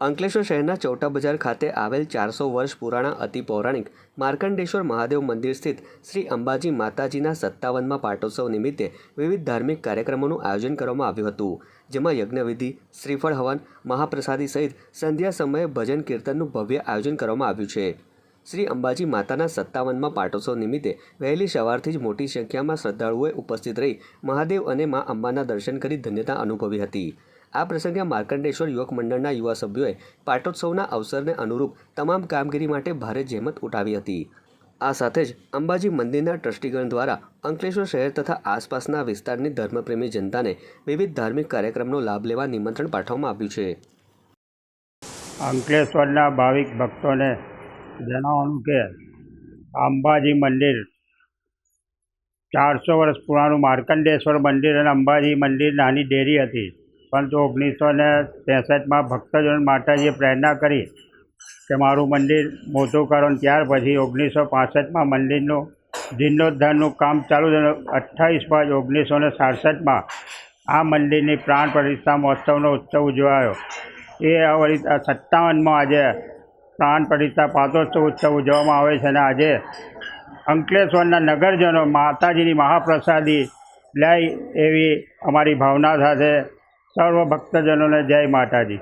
અંકલેશ્વર શહેરના ચૌટા બજાર ખાતે આવેલ ચારસો વર્ષ પુરાણા અતિ પૌરાણિક માર્કંડેશ્વર મહાદેવ મંદિર સ્થિત શ્રી અંબાજી માતાજીના સત્તાવનમાં પાટોત્સવ નિમિત્તે વિવિધ ધાર્મિક કાર્યક્રમોનું આયોજન કરવામાં આવ્યું હતું, જેમાં યજ્ઞવિધિ, શ્રીફળ હવન, મહાપ્રસાદી સહિત સંધ્યા સમયે ભજન કીર્તનનું ભવ્ય આયોજન કરવામાં આવ્યું છે. શ્રી અંબાજી માતાના સત્તાવનમાં પાટોત્સવ નિમિત્તે વહેલી સવારથી જ મોટી સંખ્યામાં શ્રદ્ધાળુઓએ ઉપસ્થિત રહી મહાદેવ અને મા અંબાના દર્શન કરી ધન્યતા અનુભવી હતી. આ પ્રસંગે માર્કંડેશ્વર યુવક મંડળના યુવા સભ્યોએ પાટોત્સવના અવસરને અનુરૂપ તમામ કામગીરી માટે ભારે જહેમત ઉઠાવી હતી. આ સાથે જ અંબાજી મંદિરના ટ્રસ્ટીગણ દ્વારા અંકલેશ્વર શહેર તથા આસપાસના વિસ્તારની ધર્મપ્રેમી જનતાને વિવિધ ધાર્મિક કાર્યક્રમનો લાભ લેવા નિમંત્રણ પાઠવવામાં આવ્યું છે. અંકલેશ્વરના ભાવિક ભક્તોને જણાવવાનું કે અંબાજી મંદિર ચારસો વર્ષ પુરાણું માર્કંડેશ્વર મંદિર અને અંબાજી મંદિર નાની ડેરી હતી. પરંતુ ઓગણીસો ને ત્રેસઠમાં ભક્તજનો માતાજીએ પ્રેરણા કરી કે મારું મંદિર મોટું કરો ત્યાર પછી ઓગણીસો પાસઠમાં મંદિરનું જીર્ણોદ્ધારનું કામ ચાલુ થયું. અઠ્ઠાવીસ પાંચ ઓગણીસો ને સાડસઠમાં આ મંદિરની પ્રાણ પ્રતિષ્ઠા મહોત્સવનો ઉત્સવ ઉજવાયો. એ વળી સત્તાવનમાં આજે પ્રાણ પ્રતિષ્ઠા પાતોત્સવ ઉત્સવ ઉજવવામાં આવે છે અને આજે અંકલેશ્વરના નગરજનો માતાજીની મહાપ્રસાદી લઈ એવી અમારી ભાવના સાથે સર્વ ભક્તજનોને જય માતાજી.